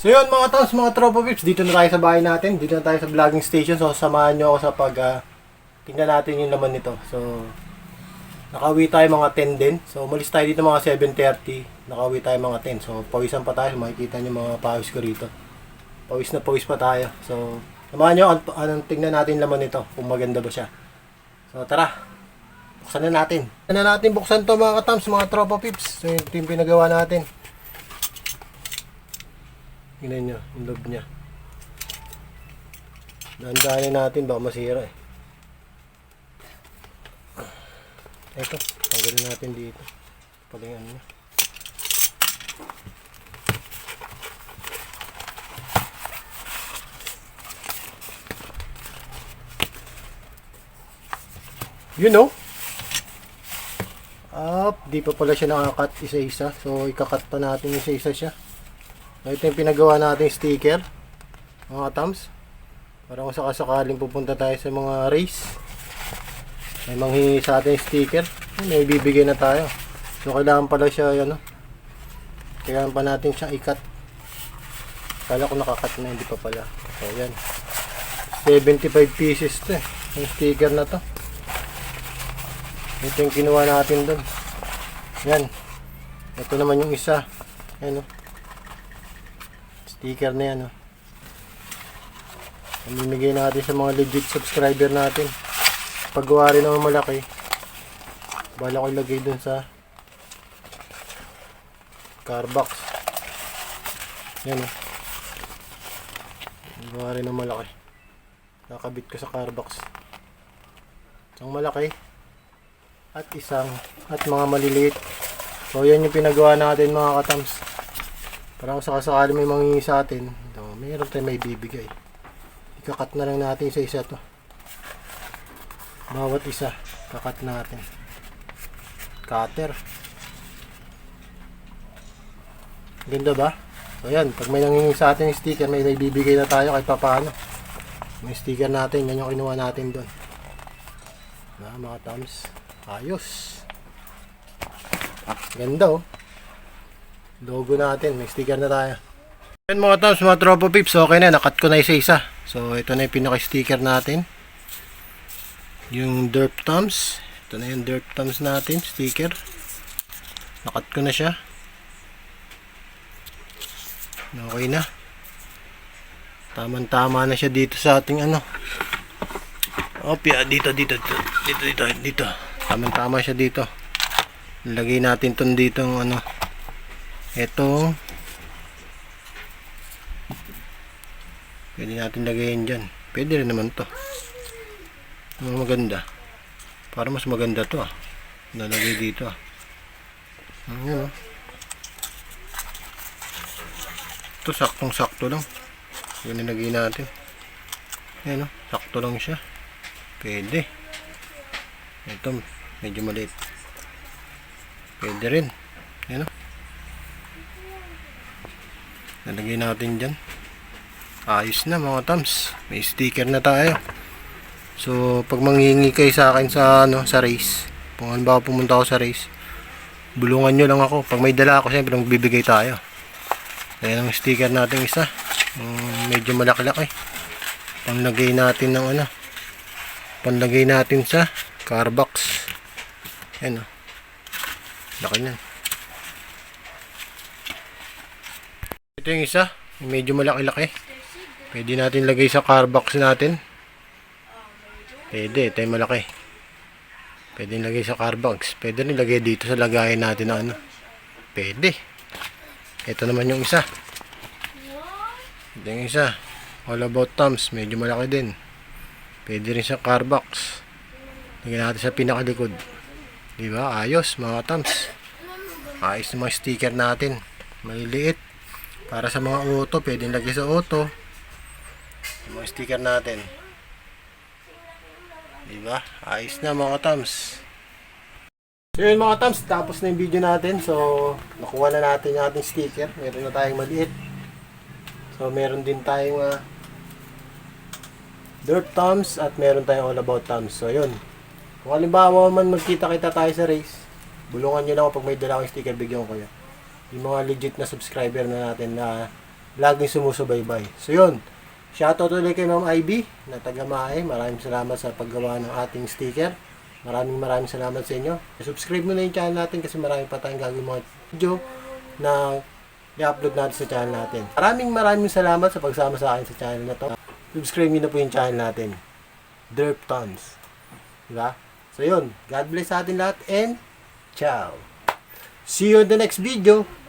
So yun mga tons, mga tropa pips, dito na tayo sa bahay natin, dito na tayo sa vlogging station. So samahan nyo ako sa pag ah, tingnan natin yung laman nito. So nakauwi tayo mga 10 din. So umalis tayo dito mga 7.30, nakauwi tayo mga 10. So pawisan pa tayo, makikita nyo mga pawis ko rito. Pawis na pawis pa tayo. So samahan nyo, an- anong tingnan natin laman nito, kung maganda ba siya. So tara, buksan na natin. Buksan na natin buksan to mga katams, mga tropa pips. So yung pinagawa natin. Tingnan nyo, yung loob niya. Dahan-dahanin natin, baka masira eh. Ito, tanggalin natin dito. Palingan niya. You know? Up, di pa pala siya nakakat isa-isa. So, ikakat pa natin isa-isa siya. Ito yung pinagawa nating sticker. Mga tams. Para kung sakasakaling pupunta tayo sa mga race. May manghingi sa ating sticker. May bibigay na tayo. So, kailangan pala siya, ano. Kailangan pa natin siya ikat. Kala ko nakakat na, hindi pa pala. So, yan. 75 pieces to eh. Yung sticker na to. Ito yung kinuha natin doon. Yan. Ito naman yung isa. Yan o. Sticker na yan o. Pamimigay natin sa mga legit subscriber natin. Paggawa rin naman malaki. Bala ko ilagay dun sa car box. Yan o. Paggawa rin naman malaki. Nakabit ko sa car box. Isang malaki at isang at mga maliliit. So yan yung pinagawa natin mga katams. Para kung sakasakali may mangingi sa atin, ito, mayroon tayo may bibigay. Ikakat na lang natin sa isa to. Bawat isa, kakat natin. Cutter. Ganda ba? So yan, pag may nangingi sa atin yung sticker, may bibigay na tayo kahit papaano. May sticker natin, yan yung kinuha natin doon. Na mga tams. Ayos. Ganda oh. Logo natin. May sticker na tayo. Yan mga tams, mga tropa pips. Okay na. Nakat ko na isa-isa. So, ito na yung pinaka-sticker natin. Yung Derp Thumbs. Ito na yung Derp Thumbs natin. Sticker. Nakat ko na siya. Okay na. Tamang-tama na siya dito sa ating ano. Opya, dito, dito, dito, dito, dito, dito. Tama-tama siya dito. Lagay natin ton dito ng ano. Ito. Pwede natin lagayin dyan. Pwede rin naman to. Ano maganda. Para mas maganda to ah. Nalagay dito ah. Ayan ah. Ito saktong sakto lang. Yan nilagay natin. Ayan ah. Sakto lang siya. Pwede. Ito, medyo maliit. Pwede rin. Yan o. Nalagay natin dyan. Ayos na mga tams. May sticker na tayo. So, pag manghingi kayo sa akin sa, ano, sa race, kung ano ba pumunta ako sa race, bulungan nyo lang ako. Pag may dala ako, siyempre magbibigay tayo. Ayan ang sticker natin isa. Um, medyo malaki-laki. Panglagay natin ng ano, panlagay natin sa car box. Ayan o. Laki niyan. Ito yung isa. yung Medyo malaki-laki. Pwede natin lagay sa car box natin. Pwede. Ito yung malaki. Pwede lagay sa car box. Pwede rin lagay dito sa lagayan natin na ano. Pwede. Ito naman yung isa. Ito yung isa. All about thumbs. Medyo malaki din. Pwede rin sa car box. Lagyan natin sa pinakalikod. Di ba? Ayos mga thumbs. Ayos na mga sticker natin. Maliliit. Para sa mga auto, pwedeng lagay sa auto. Yung mga sticker natin. Di ba? Ayos na mga thumbs. So yun mga thumbs, tapos na yung video natin. So, nakuha na natin yung ating sticker. Meron na tayong maliit. So, meron din tayong ah, dirt thumbs at meron tayong all about thumbs. So, yun. Kung halimbawa man magkita-kita tayo sa race, bulungan nyo lang ako pag may dala akong sticker, bigyan ko kayo. Yung mga legit na subscriber na natin na laging sumusubaybay. So yun, shoutout ulit kay Ma'am Ivy na taga Mae. Maraming salamat sa paggawa ng ating sticker. Maraming maraming salamat sa inyo. Subscribe mo na yung channel natin kasi marami pa tayong gagawin mga video na i-upload natin sa channel natin. Maraming maraming salamat sa pagsama sa akin sa channel na to. Subscribe nyo na po yung channel natin. Derp Tons. Diba? So yun, God bless sa atin lahat and ciao. See you in the next video.